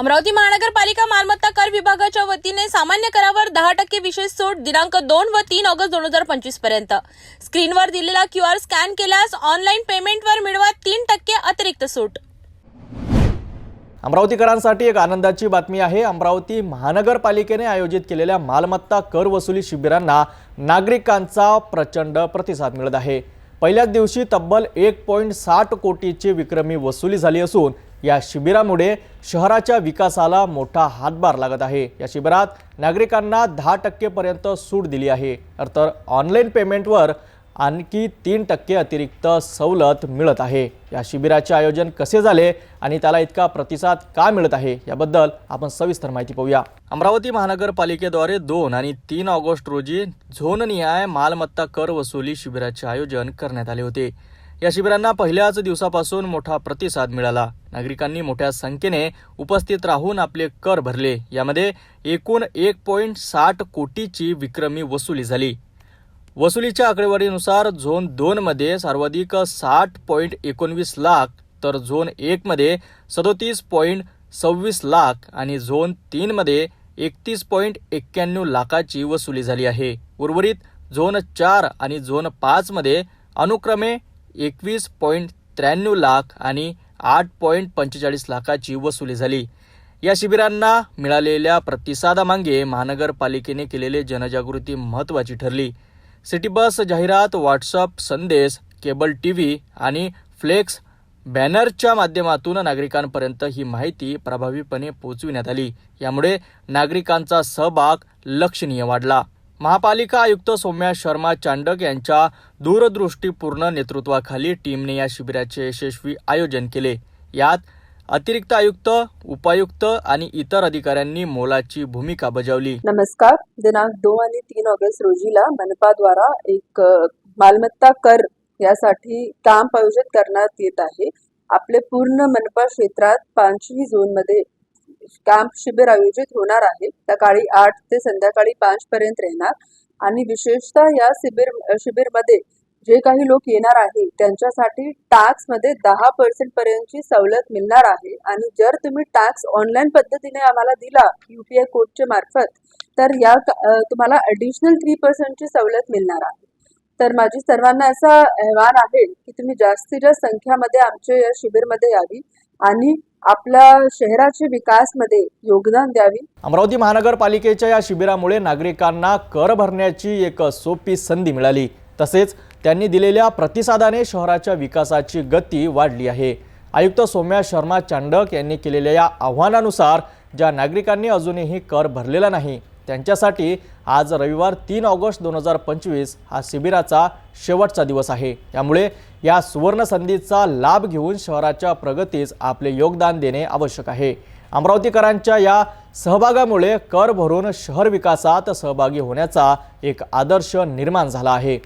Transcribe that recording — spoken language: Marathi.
अमरावती महानगरपालिका मालमत्ता कर विभागाच्या वतीने सामान्य करावर दहा टक्के विशेष सूट दिनांक दोन व तीन ऑगस्ट दोन हजार पंचवीसपर्यंत. स्क्रीनवर दिलेला क्यू आर स्कॅन केल्यास ऑनलाईन पेमेंटवर मिळवा तीन टक्के अतिरिक्त सूट. अमरावतीकरांसाठी एक आनंदाची बातमी आहे. अमरावती महानगरपालिकेने आयोजित केलेल्या मालमत्ता कर वसुली शिबिरांना नागरिकांचा प्रचंड प्रतिसाद मिळत आहे. पहिल्याच दिवशी तब्बल एक पॉईंट साठ कोटीची विक्रमी वसुली झाली असून या शिबिरामुळे शहराच्या विकासाला मोठा हातभार लागत आहे. या शिबिरात नागरिकांना दहा टक्केपर्यंत सूट दिली आहे. तर ऑनलाईन पेमेंटवर आणखी तीन टक्के अतिरिक्त सवलत मिळत आहे. या शिबिराचे आयोजन कसे झाले आणि त्याला इतका प्रतिसाद का मिळत आहे याबद्दल आपण सविस्तर माहिती पाहूया. अमरावती महानगरपालिकेद्वारे दोन आणि तीन ऑगस्ट रोजी झोननिहाय मालमत्ता कर वसुली शिबिराचे आयोजन करण्यात आले होते. या शिबिरांना पहिल्याच दिवसापासून मोठा प्रतिसाद मिळाला. नागरिकांनी मोठ्या संख्येने उपस्थित राहून आपले कर भरले. यामध्ये एकूण एक पॉईंट साठ कोटीची विक्रमी वसुली झाली. वसुलीच्या आकडेवारीनुसार झोन दोनमध्ये सर्वाधिक साठ पॉईंट एकोणवीस लाख तर झोन एकमध्ये सदोतीस पॉईंट सव्वीस लाख आणि झोन तीनमध्ये एकतीस पॉईंट एक्क्याण्णव लाखाची वसुली झाली आहे. उर्वरित झोन चार आणि झोन पाचमध्ये अनुक्रमे एकवीस पॉईंट त्र्याण्णव लाख आणि आठ पॉईंट पंचेचाळीस लाखाची वसुली झाली. या शिबिरांना मिळालेल्या प्रतिसादामागे महानगरपालिकेने केलेले जनजागृती महत्त्वाची ठरली. सिटी बस जाहिरात व्हॉट्सअप संदेश केबल टी व्ही आणि फ्लेक्स बॅनरच्या माध्यमातून नागरिकांपर्यंत ही माहिती प्रभावीपणे पोहोचविण्यात आली. यामुळे नागरिकांचा सहभाग लक्षणीय वाढला. महापालिका आयुक्त सौम्या शर्मा चांडक यांच्या दूरदृष्टीपूर्ण नेतृत्वाखाली टीमने या शिबिराचे यशस्वी आयोजन केले. यात अतिरिक्त आयुक्त उपायुक्त आणि इतर अधिकाऱ्यांनी मोलाची भूमिका बजावली. नमस्कार. दिनांक दोन आणि तीन ऑगस्ट रोजीला मनपाद्वारा एक मालमत्ता कर यासाठी कॅम्प आयोजित करण्यात येत आहे. आपले पूर्ण मनपा क्षेत्रात पाचही झोनमध्ये कॅम्प शिबिर आयोजित होणार आहे. सकाळी आठ ते संध्याकाळी पाच पर्यंत राहणार आणि विशेषतः या शिबिर शिबिरमध्ये जे काही लोक येणार आहे त्यांच्यासाठी टॅक्समध्ये दहा पर्सेंट पर्यंतची सवलत मिळणार आहे. आणि जर तुम्ही टॅक्स ऑनलाईन पद्धतीने आम्हाला दिला युपीआय कोडच्या मार्फत तर या तुम्हाला ॲडिशनल थ्री पर्सेंटची सवलत मिळणार आहे. तर माझी सर्वांना असा आव्हान आहे की तुम्ही जास्तीत जास्त संख्यामध्ये आमच्या या शिबिरमध्ये यावी आणि आपल्या शहराच्या विकासमध्ये योगदान द्यावी. अमरावती महानगरपालिकेच्या या शिबिरामुळे नागरिकांना कर भरण्याची एक सोपी संधी मिळाली. तसेच त्यांनी दिलेल्या प्रतिसादाने शहराच्या विकासाची गती वाढली आहे. आयुक्त सौम्या शर्मा चांडक यांनी केलेल्या या आव्हानानुसार ज्या नागरिकांनी अजूनही कर भरलेला नाही त्यांच्यासाठी आज रविवार तीन ऑगस्ट दोन हजार पंचवीस हा शिबिराचा शेवटचा दिवस आहे. त्यामुळे या सुवर्ण संधीचा लाभ घेऊन शहराच्या प्रगतीस आपले योगदान देणे आवश्यक आहे. अमरावतीकरांच्या या सहभागामुळे कर भरून शहर विकासात सहभागी होण्याचा एक आदर्श निर्माण झाला आहे.